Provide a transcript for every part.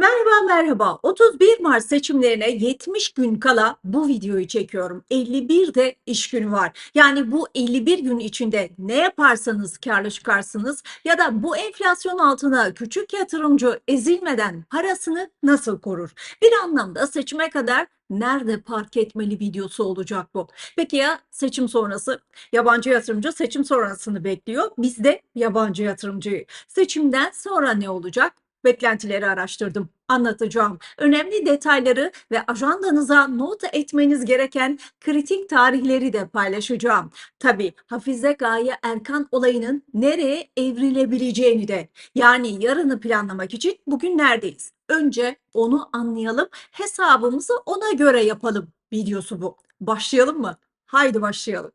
Merhaba merhaba. 31 Mart seçimlerine 70 gün kala bu videoyu çekiyorum. 51 de iş günü var. Yani bu 51 gün içinde ne yaparsanız karlı çıkarsınız ya da bu enflasyon altına küçük yatırımcı ezilmeden parasını nasıl korur? Bir anlamda seçime kadar nerede park etmeli videosu olacak bu. Peki ya seçim sonrası? Yabancı yatırımcı seçim sonrasını bekliyor. Biz de yabancı yatırımcıyı. Seçimden sonra ne olacak? Beklentileri araştırdım. Anlatacağım. Önemli detayları ve ajandanıza not etmeniz gereken kritik tarihleri de paylaşacağım. Tabii Hafize Gaye Erkan olayının nereye evrilebileceğini de. Yani yarını planlamak için bugün neredeyiz? Önce onu anlayalım, hesabımızı ona göre yapalım videosu bu. Başlayalım mı? Haydi başlayalım.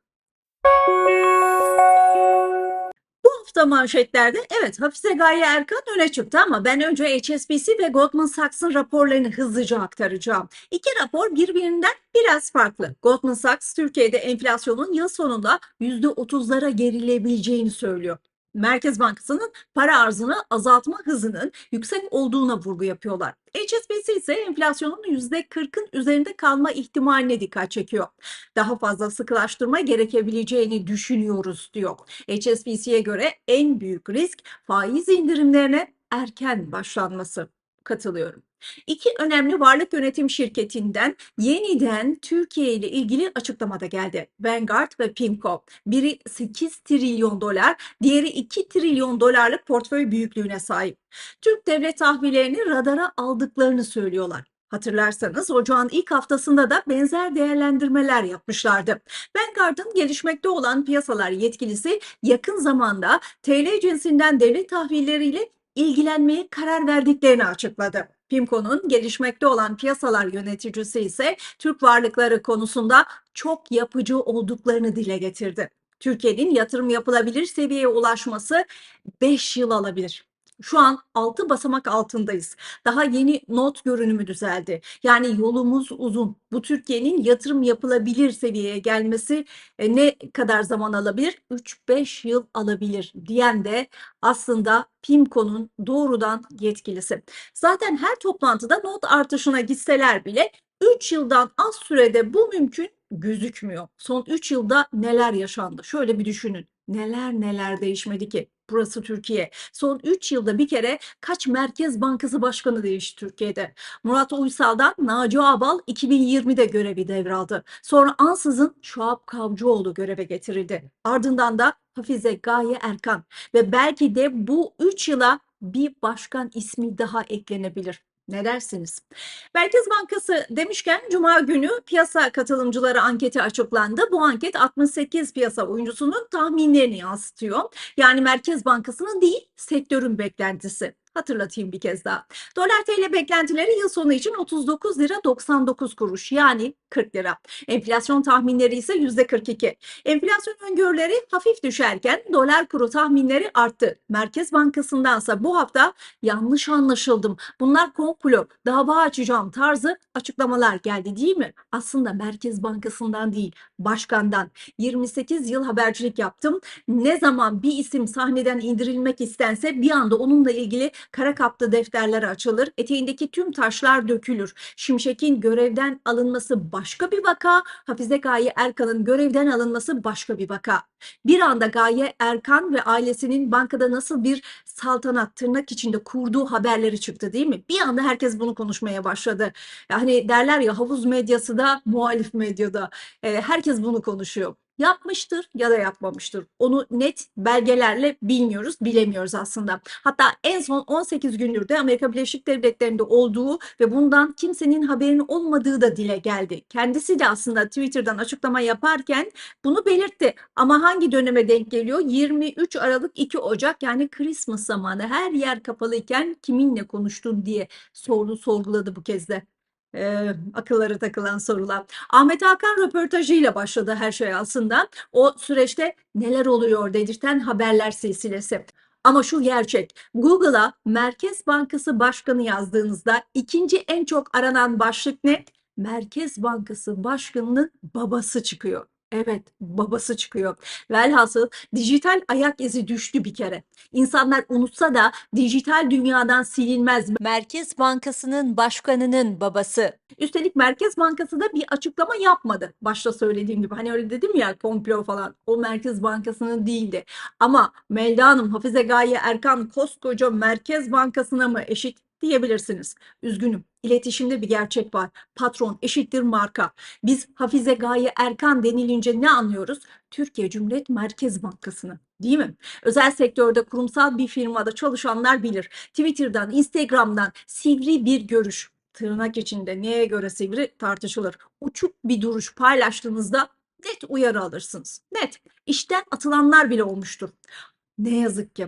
Hafta manşetlerde evet Hafize Gaye Erkan öne çıktı ama ben önce HSBC ve Goldman Sachs'ın raporlarını hızlıca aktaracağım. İki rapor birbirinden biraz farklı. Goldman Sachs Türkiye'de enflasyonun yıl sonunda %30'lara gerilebileceğini söylüyor. Merkez Bankası'nın para arzını azaltma hızının yüksek olduğuna vurgu yapıyorlar. HSBC ise enflasyonun %40'ın üzerinde kalma ihtimaline dikkat çekiyor. Daha fazla sıkılaştırma gerekebileceğini düşünüyoruz diyor. HSBC'ye göre en büyük risk faiz indirimlerine erken başlanması. Katılıyorum. İki önemli varlık yönetim şirketinden yeniden Türkiye ile ilgili açıklamada geldi. Vanguard ve PIMCO. Biri 8 trilyon dolar, diğeri 2 trilyon dolarlık portföy büyüklüğüne sahip. Türk devlet tahvillerini radara aldıklarını söylüyorlar. Hatırlarsanız ocağın ilk haftasında da benzer değerlendirmeler yapmışlardı. Vanguard'ın gelişmekte olan piyasalar yetkilisi yakın zamanda TL cinsinden devlet tahvilleriyle ilgilenmeye karar verdiklerini açıkladı. PIMCO'nun gelişmekte olan piyasalar yöneticisi ise Türk varlıkları konusunda çok yapıcı olduklarını dile getirdi. Türkiye'nin yatırım yapılabilir seviyeye ulaşması 5 yıl alabilir. Şu an 6 basamak altındayız. Daha yeni not görünümü düzeldi. Yani yolumuz uzun. Bu Türkiye'nin yatırım yapılabilir seviyeye gelmesi e, ne kadar zaman alabilir? 3-5 yıl alabilir diyen de aslında PIMCO'nun doğrudan yetkilisi. Zaten her toplantıda not artışına gitseler bile 3 yıldan az sürede bu mümkün gözükmüyor. Son 3 yılda neler yaşandı? Şöyle bir düşünün. Neler neler değişmedi ki? Burası Türkiye. Son 3 yılda bir kere kaç Merkez Bankası Başkanı değişti Türkiye'de? Murat Uysal'dan Naci Ağbal 2020'de görevi devraldı. Sonra ansızın Şuap Kavcıoğlu göreve getirildi. Ardından da Hafize Gaye Erkan ve belki de bu 3 yıla bir başkan ismi daha eklenebilir. Ne dersiniz? Merkez Bankası demişken Cuma günü piyasa katılımcıları anketi açıklandı. Bu anket 68 piyasa oyuncusunun tahminlerini yansıtıyor. Yani Merkez Bankası'nın değil sektörün beklentisi. Hatırlatayım bir kez daha. Dolar TL beklentileri yıl sonu için 39 lira 99 kuruş yani 40 lira. Enflasyon tahminleri ise %42. Enflasyon öngörüleri hafif düşerken dolar kuru tahminleri arttı. Merkez Bankası'ndansa bu hafta yanlış anlaşıldım. Bunlar komplo, dava açacağım tarzı açıklamalar geldi değil mi? Aslında Merkez Bankası'ndan değil, başkandan. 28 yıl habercilik yaptım. Ne zaman bir isim sahneden indirilmek istense bir anda onunla ilgili kara kaplı defterler açılır, eteğindeki tüm taşlar dökülür. Şimşek'in görevden alınması başka bir vaka, Hafize Gaye Erkan'ın görevden alınması başka bir vaka. Bir anda Gaye Erkan ve ailesinin bankada nasıl bir saltanat tırnak içinde kurduğu haberleri çıktı değil mi? Bir anda herkes bunu konuşmaya başladı. Yani derler ya havuz medyası da muhalif medyada. E, herkes bunu konuşuyor yapmıştır ya da yapmamıştır. Onu net belgelerle bilmiyoruz, bilemiyoruz aslında. Hatta en son 18 gündür de Amerika Birleşik Devletleri'nde olduğu ve bundan kimsenin haberinin olmadığı da dile geldi. Kendisi de aslında Twitter'dan açıklama yaparken bunu belirtti. Ama hangi döneme denk geliyor? 23 Aralık 2 Ocak yani Christmas zamanı her yer kapalıyken kiminle konuştun diye sordu sorguladı bu kez de e, akıllara takılan sorular. Ahmet Hakan röportajıyla başladı her şey aslında. O süreçte neler oluyor dedirten haberler silsilesi. Ama şu gerçek, Google'a Merkez Bankası Başkanı yazdığınızda ikinci en çok aranan başlık ne? Merkez Bankası Başkanı'nın babası çıkıyor. Evet, babası çıkıyor. Velhasıl dijital ayak izi düştü bir kere. İnsanlar unutsa da dijital dünyadan silinmez. Merkez Bankası'nın başkanının babası. Üstelik Merkez Bankası da bir açıklama yapmadı. Başta söylediğim gibi hani öyle dedim ya komplo falan. O Merkez Bankası'nın değildi. Ama Melda Hanım, Hafize Gaye Erkan koskoca Merkez Bankası'na mı eşit diyebilirsiniz. Üzgünüm. İletişimde bir gerçek var. Patron eşittir marka. Biz Hafize Gaye Erkan denilince ne anlıyoruz? Türkiye Cumhuriyet Merkez Bankası'nı. Değil mi? Özel sektörde kurumsal bir firmada çalışanlar bilir. Twitter'dan, Instagram'dan sivri bir görüş, tırnak içinde neye göre sivri tartışılır. Uçuk bir duruş paylaştığınızda net uyarı alırsınız. Net. İşten atılanlar bile olmuştur. Ne yazık ki.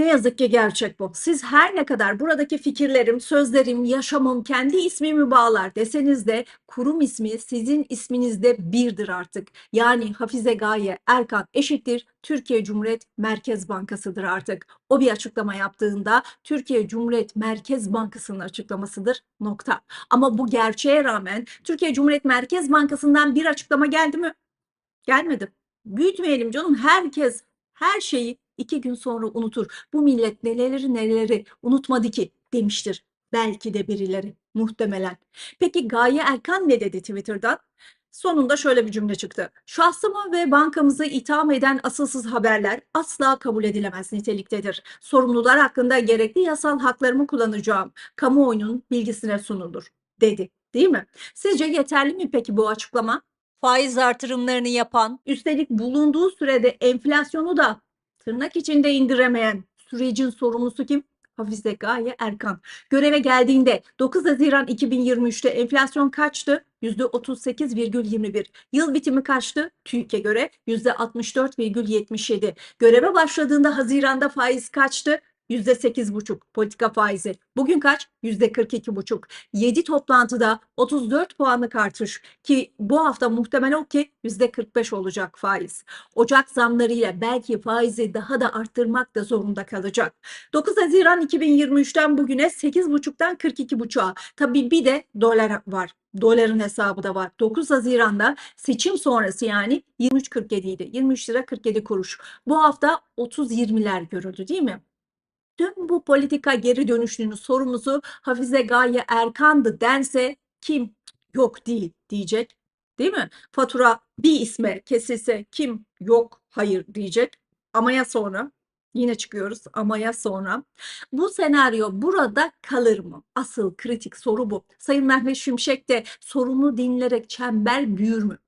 Ne yazık ki gerçek bu. Siz her ne kadar buradaki fikirlerim, sözlerim, yaşamım kendi ismimi bağlar deseniz de kurum ismi sizin isminizde birdir artık. Yani Hafize Gaye Erkan eşittir Türkiye Cumhuriyet Merkez Bankası'dır artık. O bir açıklama yaptığında Türkiye Cumhuriyet Merkez Bankası'nın açıklamasıdır nokta. Ama bu gerçeğe rağmen Türkiye Cumhuriyet Merkez Bankası'ndan bir açıklama geldi mi? Gelmedi. Büyütmeyelim canım. Herkes her şeyi iki gün sonra unutur. Bu millet neleri neleri unutmadı ki demiştir. Belki de birileri muhtemelen. Peki Gaye Erkan ne dedi Twitter'dan? Sonunda şöyle bir cümle çıktı. Şahsımı ve bankamızı itham eden asılsız haberler asla kabul edilemez niteliktedir. Sorumlular hakkında gerekli yasal haklarımı kullanacağım. Kamuoyunun bilgisine sunulur dedi. Değil mi? Sizce yeterli mi peki bu açıklama? Faiz artırımlarını yapan, üstelik bulunduğu sürede enflasyonu da tırnak içinde indiremeyen sürecin sorumlusu kim? Hafize Gaye Erkan. Göreve geldiğinde 9 Haziran 2023'te enflasyon kaçtı? %38,21. Yıl bitimi kaçtı? TÜİK'e göre %64,77. Göreve başladığında Haziran'da faiz kaçtı? %8,5 politika faizi. Bugün kaç? %42,5. 7 toplantıda 34 puanlık artış ki bu hafta muhtemel o ki %45 olacak faiz. Ocak zamlarıyla belki faizi daha da arttırmak da zorunda kalacak. 9 Haziran 2023'ten bugüne 8,5'tan 42,5'a. Tabii bir de dolar var. Doların hesabı da var. 9 Haziran'da seçim sonrası yani 23.47 idi. 23 lira 47 kuruş. Bu hafta 30-20'ler görüldü değil mi? Tüm bu politika geri dönüşünün sorumlusu Hafize Gaye Erkan'dı dense kim yok değil diyecek değil mi? Fatura bir isme kesilse kim yok hayır diyecek ama ya sonra yine çıkıyoruz ama ya sonra bu senaryo burada kalır mı? Asıl kritik soru bu. Sayın Mehmet Şimşek de sorunu dinlerek çember büyür mü?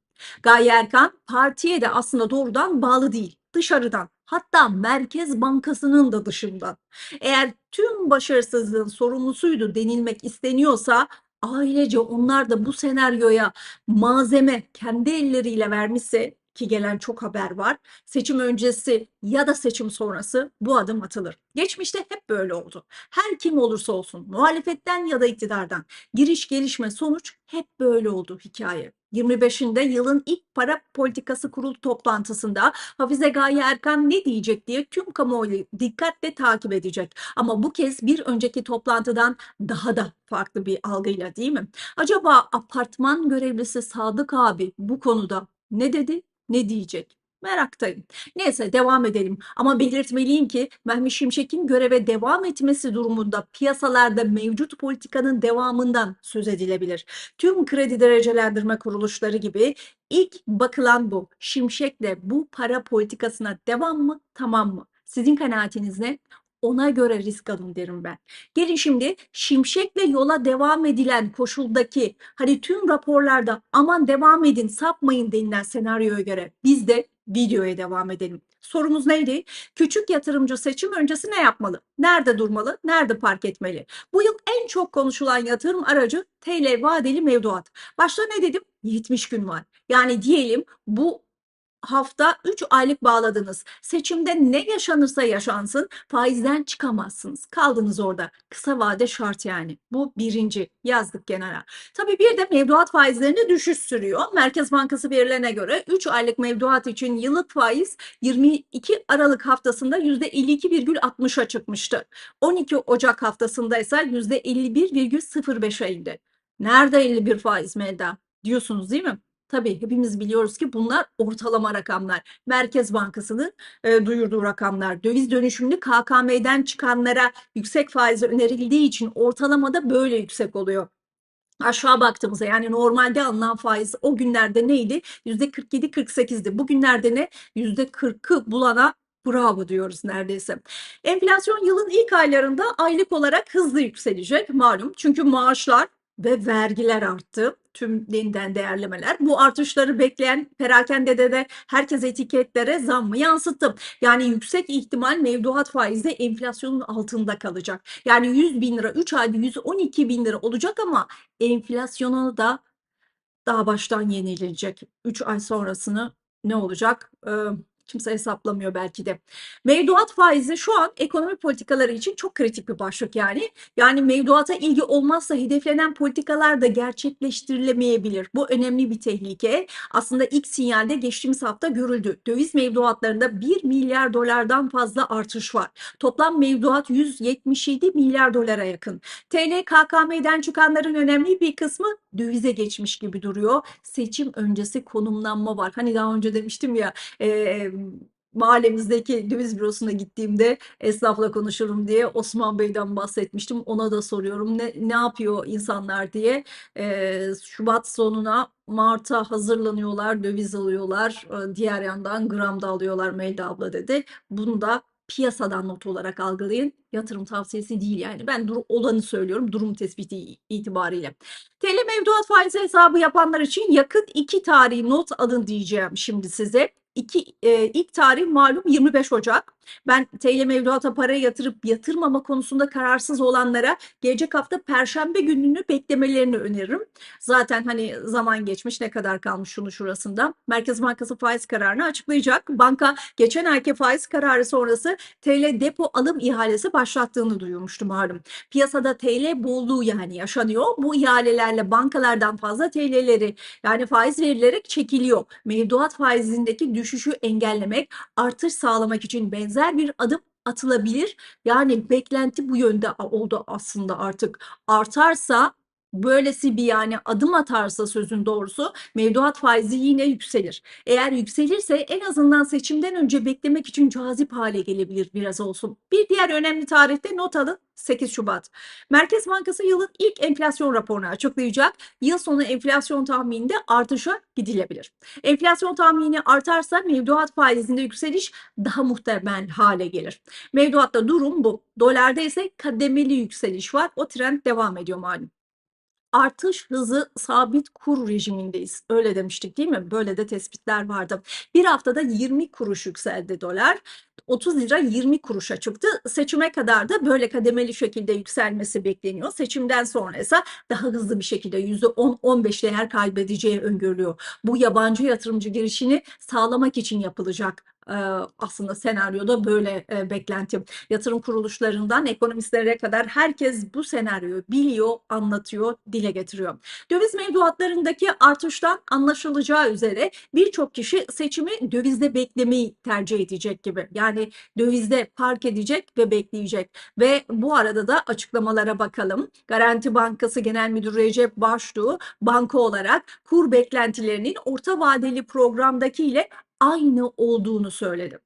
Gaye Erkan partiye de aslında doğrudan bağlı değil dışarıdan hatta Merkez Bankası'nın da dışından. Eğer tüm başarısızlığın sorumlusuydu denilmek isteniyorsa ailece onlar da bu senaryoya malzeme kendi elleriyle vermişse ki gelen çok haber var. Seçim öncesi ya da seçim sonrası bu adım atılır. Geçmişte hep böyle oldu. Her kim olursa olsun muhalefetten ya da iktidardan giriş gelişme sonuç hep böyle oldu hikaye. 25'inde yılın ilk para politikası kurulu toplantısında Hafize Gaye Erkan ne diyecek diye tüm kamuoyu dikkatle takip edecek. Ama bu kez bir önceki toplantıdan daha da farklı bir algıyla değil mi? Acaba apartman görevlisi Sadık abi bu konuda ne dedi, ne diyecek? Meraktayım. Neyse devam edelim. Ama belirtmeliyim ki Mehmet Şimşek'in göreve devam etmesi durumunda piyasalarda mevcut politikanın devamından söz edilebilir. Tüm kredi derecelendirme kuruluşları gibi ilk bakılan bu. Şimşek'le bu para politikasına devam mı, tamam mı? Sizin kanaatiniz ne? Ona göre risk alın derim ben. Gelin şimdi Şimşek'le yola devam edilen koşuldaki hani tüm raporlarda aman devam edin sapmayın denilen senaryoya göre biz de videoya devam edelim. Sorumuz neydi? Küçük yatırımcı seçim öncesi ne yapmalı? Nerede durmalı? Nerede park etmeli? Bu yıl en çok konuşulan yatırım aracı TL vadeli mevduat. Başta ne dedim? 70 gün var. Yani diyelim bu hafta 3 aylık bağladınız. Seçimde ne yaşanırsa yaşansın faizden çıkamazsınız. Kaldınız orada. Kısa vade şart yani. Bu birinci yazdık kenara. Tabii bir de mevduat faizlerinde düşüş sürüyor. Merkez Bankası verilerine göre 3 aylık mevduat için yıllık faiz 22 Aralık haftasında %52,60'a çıkmıştı. 12 Ocak haftasında ise %51,05'e indi. Nerede 51 faiz Melda? Diyorsunuz değil mi? Tabii hepimiz biliyoruz ki bunlar ortalama rakamlar. Merkez Bankası'nın e, duyurduğu rakamlar. Döviz dönüşümlü KKM'den çıkanlara yüksek faiz önerildiği için ortalamada böyle yüksek oluyor. Aşağı baktığımızda yani normalde alınan faiz o günlerde neydi? %47-48'di. Bugünlerde ne? %40'ı bulana bravo diyoruz neredeyse. Enflasyon yılın ilk aylarında aylık olarak hızlı yükselecek malum. Çünkü maaşlar ve vergiler arttı. Tüm yeniden değerlemeler. Bu artışları bekleyen perakendede de herkes etiketlere zammı yansıttı. Yani yüksek ihtimal mevduat faizi enflasyonun altında kalacak. Yani 100 bin lira 3 ayda 112 bin lira olacak ama enflasyona da daha baştan yenilecek. 3 ay sonrasını ne olacak? Ee, kimse hesaplamıyor belki de. Mevduat faizi şu an ekonomi politikaları için çok kritik bir başlık yani. Yani mevduata ilgi olmazsa hedeflenen politikalar da gerçekleştirilemeyebilir. Bu önemli bir tehlike. Aslında ilk sinyalde geçtiğimiz hafta görüldü. Döviz mevduatlarında 1 milyar dolardan fazla artış var. Toplam mevduat 177 milyar dolara yakın. TL KKM'den çıkanların önemli bir kısmı dövize geçmiş gibi duruyor. Seçim öncesi konumlanma var. Hani daha önce demiştim ya e, mahallemizdeki döviz bürosuna gittiğimde esnafla konuşurum diye Osman Bey'den bahsetmiştim. Ona da soruyorum ne, ne yapıyor insanlar diye. E, Şubat sonuna Mart'a hazırlanıyorlar, döviz alıyorlar. E, diğer yandan gram da alıyorlar Melda abla dedi. Bunu da piyasadan not olarak algılayın. Yatırım tavsiyesi değil yani. Ben dur olanı söylüyorum durum tespiti itibariyle. TL mevduat faizi hesabı yapanlar için yakın iki tarihi not alın diyeceğim şimdi size. İki, e, ilk tarih malum 25 Ocak. Ben TL mevduata para yatırıp yatırmama konusunda kararsız olanlara gelecek hafta Perşembe gününü beklemelerini öneririm. Zaten hani zaman geçmiş ne kadar kalmış şunu şurasında. Merkez Bankası faiz kararını açıklayacak. Banka geçen ayki faiz kararı sonrası TL depo alım ihalesi başlattığını duyurmuştu malum. Piyasada TL bolluğu yani yaşanıyor. Bu ihalelerle bankalardan fazla TL'leri yani faiz verilerek çekiliyor. Mevduat faizindeki düşüşü engellemek, artış sağlamak için benzer bir adım atılabilir. Yani beklenti bu yönde oldu aslında artık. Artarsa böylesi bir yani adım atarsa sözün doğrusu mevduat faizi yine yükselir. Eğer yükselirse en azından seçimden önce beklemek için cazip hale gelebilir biraz olsun. Bir diğer önemli tarihte not alın 8 Şubat. Merkez Bankası yılın ilk enflasyon raporunu açıklayacak. Yıl sonu enflasyon tahmininde artışa gidilebilir. Enflasyon tahmini artarsa mevduat faizinde yükseliş daha muhtemel hale gelir. Mevduatta durum bu. Dolarda ise kademeli yükseliş var. O trend devam ediyor malum artış hızı sabit kur rejimindeyiz. Öyle demiştik değil mi? Böyle de tespitler vardı. Bir haftada 20 kuruş yükseldi dolar. 30 lira 20 kuruşa çıktı. Seçime kadar da böyle kademeli şekilde yükselmesi bekleniyor. Seçimden sonra ise daha hızlı bir şekilde %10-15 değer kaybedeceği öngörülüyor. Bu yabancı yatırımcı girişini sağlamak için yapılacak aslında senaryoda böyle beklentim. Yatırım kuruluşlarından ekonomistlere kadar herkes bu senaryoyu biliyor, anlatıyor, dile getiriyor. Döviz mevduatlarındaki artıştan anlaşılacağı üzere birçok kişi seçimi dövizde beklemeyi tercih edecek gibi. Yani dövizde park edecek ve bekleyecek. Ve bu arada da açıklamalara bakalım. Garanti Bankası Genel Müdürü Recep Baştuğ banka olarak kur beklentilerinin orta vadeli programdaki ile aynı olduğunu söyledim.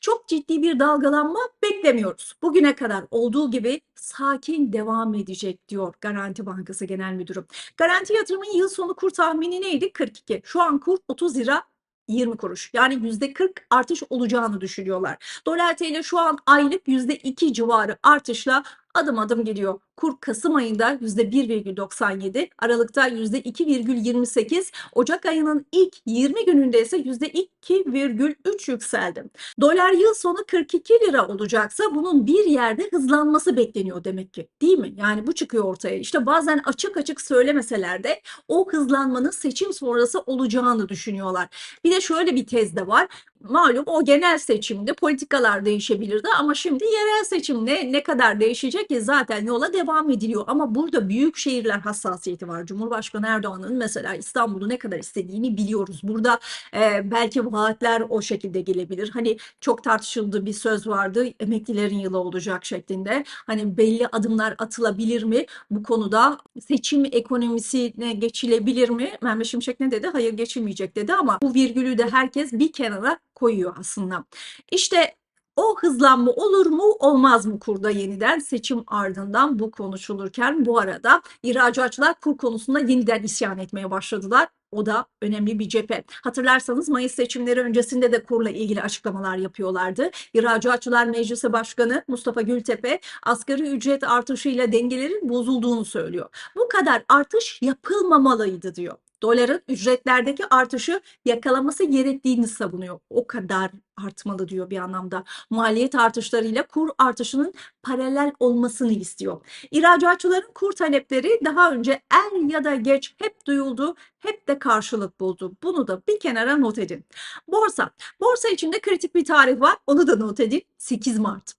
Çok ciddi bir dalgalanma beklemiyoruz. Bugüne kadar olduğu gibi sakin devam edecek diyor Garanti Bankası Genel Müdürü. Garanti yatırımın yıl sonu kur tahmini neydi? 42. Şu an kur 30 lira 20 kuruş. Yani %40 artış olacağını düşünüyorlar. Dolar TL şu an aylık %2 civarı artışla adım adım gidiyor. Kur Kasım ayında %1,97, Aralık'ta %2,28, Ocak ayının ilk 20 gününde ise %2,3 yükseldi. Dolar yıl sonu 42 lira olacaksa bunun bir yerde hızlanması bekleniyor demek ki. Değil mi? Yani bu çıkıyor ortaya. İşte bazen açık açık söylemeseler de o hızlanmanın seçim sonrası olacağını düşünüyorlar. Bir de şöyle bir tez de var malum o genel seçimde politikalar değişebilirdi ama şimdi yerel seçimde ne kadar değişecek ki zaten yola devam ediliyor. Ama burada büyük şehirler hassasiyeti var. Cumhurbaşkanı Erdoğan'ın mesela İstanbul'u ne kadar istediğini biliyoruz. Burada e, belki vaatler o şekilde gelebilir. Hani çok tartışıldığı bir söz vardı emeklilerin yılı olacak şeklinde. Hani belli adımlar atılabilir mi? Bu konuda seçim ekonomisine geçilebilir mi? Mehmet Şimşek ne dedi? Hayır geçilmeyecek dedi ama bu virgülü de herkes bir kenara koyuyor aslında. İşte o hızlanma olur mu olmaz mı kurda yeniden seçim ardından bu konuşulurken bu arada ihracatçılar kur konusunda yeniden isyan etmeye başladılar. O da önemli bir cephe. Hatırlarsanız Mayıs seçimleri öncesinde de kurla ilgili açıklamalar yapıyorlardı. İhracatçılar Meclisi Başkanı Mustafa Gültepe asgari ücret artışıyla dengelerin bozulduğunu söylüyor. Bu kadar artış yapılmamalıydı diyor. Doların ücretlerdeki artışı yakalaması gerektiğini savunuyor. O kadar artmalı diyor bir anlamda. Maliyet artışlarıyla kur artışının paralel olmasını istiyor. İhracatçıların kur talepleri daha önce er ya da geç hep duyuldu, hep de karşılık buldu. Bunu da bir kenara not edin. Borsa. Borsa içinde kritik bir tarih var. Onu da not edin. 8 Mart.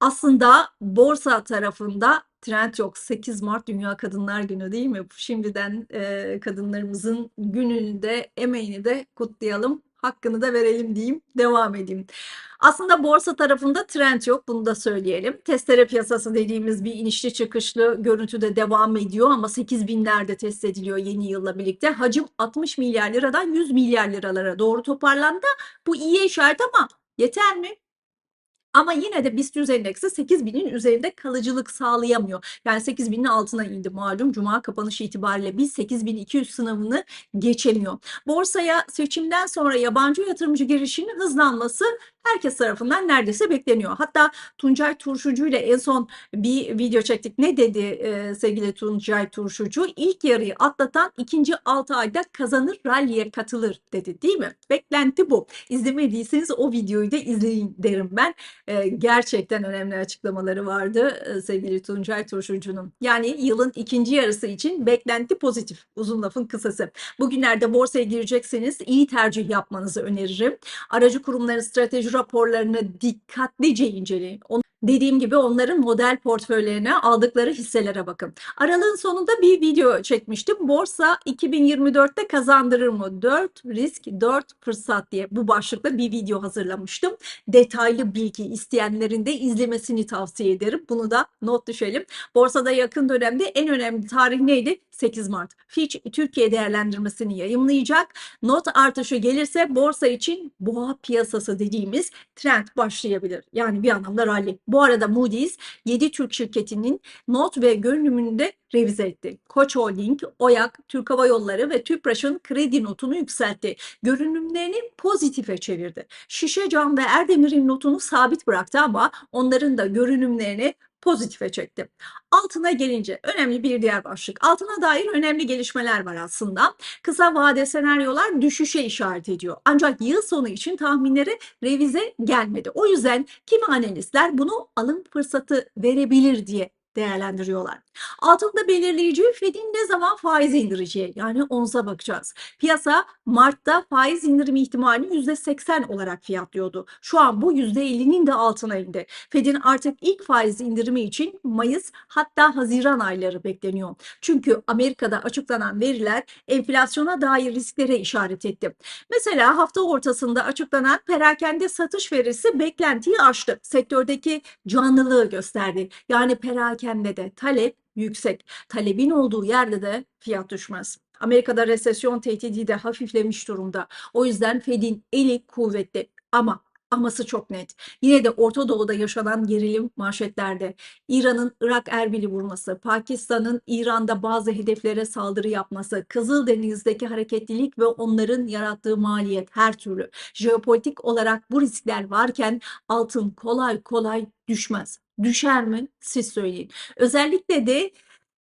Aslında borsa tarafında trend yok. 8 Mart Dünya Kadınlar Günü değil mi? Şimdiden e, kadınlarımızın gününü de emeğini de kutlayalım. Hakkını da verelim diyeyim. Devam edeyim. Aslında borsa tarafında trend yok. Bunu da söyleyelim. Testere piyasası dediğimiz bir inişli çıkışlı görüntüde devam ediyor ama 8 binlerde test ediliyor yeni yılla birlikte. Hacim 60 milyar liradan 100 milyar liralara doğru toparlandı. Bu iyi işaret ama yeter mi? Ama yine de BIST 100 endeksi 8000'in üzerinde kalıcılık sağlayamıyor. Yani 8000'in altına indi malum. Cuma kapanışı itibariyle biz 8200 sınavını geçemiyor. Borsaya seçimden sonra yabancı yatırımcı girişinin hızlanması herkes tarafından neredeyse bekleniyor. Hatta Tuncay Turşucu ile en son bir video çektik. Ne dedi e, sevgili Tuncay Turşucu? İlk yarıyı atlatan ikinci 6 ayda kazanır, ralliye katılır dedi değil mi? Beklenti bu. İzlemediyseniz o videoyu da izleyin derim ben. E, gerçekten önemli açıklamaları vardı e, sevgili Tuncay Turşucu'nun. Yani yılın ikinci yarısı için beklenti pozitif. Uzun lafın kısası. Bugünlerde borsaya girecekseniz iyi tercih yapmanızı öneririm. Aracı kurumların strateji raporlarını dikkatlice inceleyin. Dediğim gibi onların model portföylerine aldıkları hisselere bakın. Aralığın sonunda bir video çekmiştim. Borsa 2024'te kazandırır mı? 4 risk, 4 fırsat diye bu başlıkla bir video hazırlamıştım. Detaylı bilgi isteyenlerin de izlemesini tavsiye ederim. Bunu da not düşelim. Borsada yakın dönemde en önemli tarih neydi? 8 Mart. Fitch Türkiye değerlendirmesini yayımlayacak. Not artışı gelirse borsa için boğa piyasası dediğimiz trend başlayabilir. Yani bir anlamda rally. Bu arada Moody's 7 Türk şirketinin not ve görünümünü de revize etti. Koç Holding, Oyak, Türk Hava Yolları ve Tüpraş'ın kredi notunu yükseltti. Görünümlerini pozitife çevirdi. Şişecam ve Erdemir'in notunu sabit bıraktı ama onların da görünümlerini pozitife çekti. Altına gelince önemli bir diğer başlık. Altına dair önemli gelişmeler var aslında. Kısa vade senaryolar düşüşe işaret ediyor. Ancak yıl sonu için tahminleri revize gelmedi. O yüzden kimi analistler bunu alım fırsatı verebilir diye değerlendiriyorlar. Altında belirleyici Fed'in ne zaman faiz indireceği yani onza bakacağız. Piyasa Mart'ta faiz indirimi ihtimalini %80 olarak fiyatlıyordu. Şu an bu %50'nin de altına indi. Fed'in artık ilk faiz indirimi için Mayıs hatta Haziran ayları bekleniyor. Çünkü Amerika'da açıklanan veriler enflasyona dair risklere işaret etti. Mesela hafta ortasında açıklanan perakende satış verisi beklentiyi aştı. Sektördeki canlılığı gösterdi. Yani perakende de talep yüksek. Talebin olduğu yerde de fiyat düşmez. Amerika'da resesyon tehdidi de hafiflemiş durumda. O yüzden Fed'in eli kuvvetli ama aması çok net. Yine de Orta Doğu'da yaşanan gerilim manşetlerde. İran'ın Irak Erbil'i vurması, Pakistan'ın İran'da bazı hedeflere saldırı yapması, Kızıldeniz'deki hareketlilik ve onların yarattığı maliyet her türlü. Jeopolitik olarak bu riskler varken altın kolay kolay düşmez. Düşer mi? Siz söyleyin. Özellikle de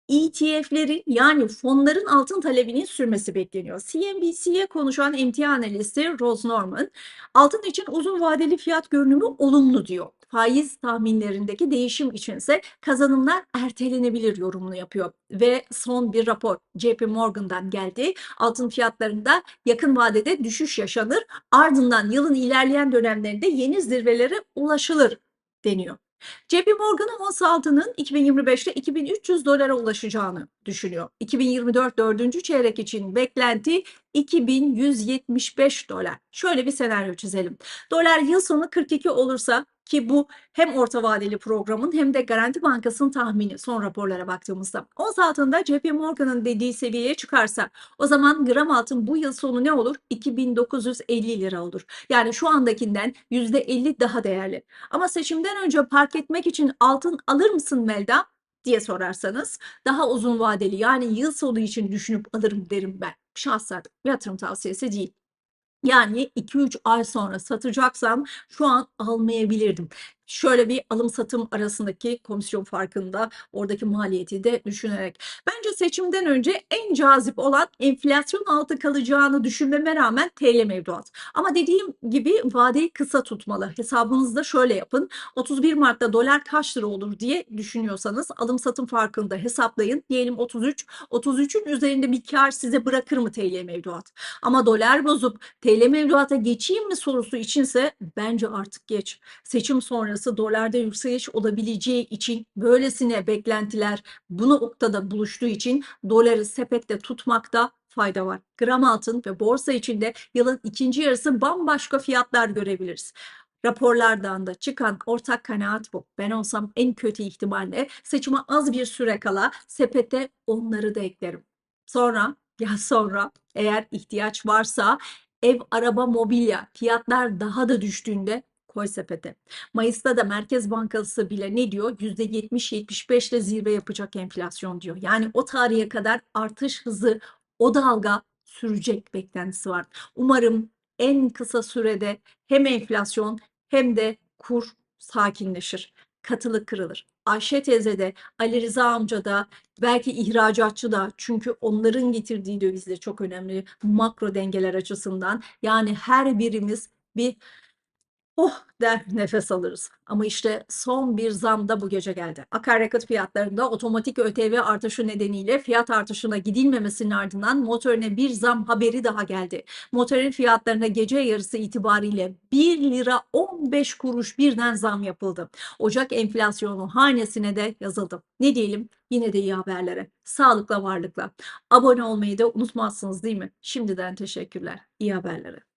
ETF'lerin yani fonların altın talebinin sürmesi bekleniyor. CNBC'ye konuşan emtia analisti Rose Norman, altın için uzun vadeli fiyat görünümü olumlu diyor. Faiz tahminlerindeki değişim içinse kazanımlar ertelenebilir yorumunu yapıyor. Ve son bir rapor JP Morgan'dan geldi. Altın fiyatlarında yakın vadede düşüş yaşanır. Ardından yılın ilerleyen dönemlerinde yeni zirvelere ulaşılır deniyor. JP Morgan'ın ons altının 2025'te 2300 dolara ulaşacağını düşünüyor. 2024 dördüncü çeyrek için beklenti 2175 dolar. Şöyle bir senaryo çizelim. Dolar yıl sonu 42 olursa ki bu hem orta vadeli programın hem de Garanti Bankası'nın tahmini son raporlara baktığımızda. Ons altında JP Morgan'ın dediği seviyeye çıkarsa o zaman gram altın bu yıl sonu ne olur? 2950 lira olur. Yani şu andakinden %50 daha değerli. Ama seçimden önce park etmek için altın alır mısın Melda? diye sorarsanız daha uzun vadeli yani yıl sonu için düşünüp alırım derim ben. Şahsen yatırım tavsiyesi değil. Yani 2-3 ay sonra satacaksam şu an almayabilirdim. Şöyle bir alım satım arasındaki komisyon farkında oradaki maliyeti de düşünerek. Bence seçimden önce en cazip olan enflasyon altı kalacağını düşünmeme rağmen TL mevduat. Ama dediğim gibi vadeyi kısa tutmalı. Hesabınızda şöyle yapın. 31 Mart'ta dolar kaç lira olur diye düşünüyorsanız alım satım farkında hesaplayın. Diyelim 33. 33'ün üzerinde bir kar size bırakır mı TL mevduat? Ama dolar bozup TL mevduata geçeyim mi sorusu içinse bence artık geç. Seçim sonrası dolarda yükseliş olabileceği için böylesine beklentiler bu noktada buluştuğu için doları sepette tutmakta fayda var. Gram altın ve borsa içinde yılın ikinci yarısı bambaşka fiyatlar görebiliriz. Raporlardan da çıkan ortak kanaat bu. Ben olsam en kötü ihtimalle seçime az bir süre kala sepete onları da eklerim. Sonra ya sonra eğer ihtiyaç varsa ev, araba, mobilya fiyatlar daha da düştüğünde koy sepete. Mayıs'ta da Merkez Bankası bile ne diyor? %70-75 ile zirve yapacak enflasyon diyor. Yani o tarihe kadar artış hızı o dalga sürecek beklentisi var. Umarım en kısa sürede hem enflasyon hem de kur sakinleşir. Katılık kırılır. Ayşe teyze de, Ali Rıza amca da, belki ihracatçı da çünkü onların getirdiği döviz de çok önemli makro dengeler açısından. Yani her birimiz bir Oh der nefes alırız. Ama işte son bir zam da bu gece geldi. Akaryakıt fiyatlarında otomatik ÖTV artışı nedeniyle fiyat artışına gidilmemesinin ardından motorine bir zam haberi daha geldi. Motorin fiyatlarına gece yarısı itibariyle 1 lira 15 kuruş birden zam yapıldı. Ocak enflasyonu hanesine de yazıldı. Ne diyelim? Yine de iyi haberlere. Sağlıkla varlıkla. Abone olmayı da unutmazsınız değil mi? Şimdiden teşekkürler. İyi haberlere.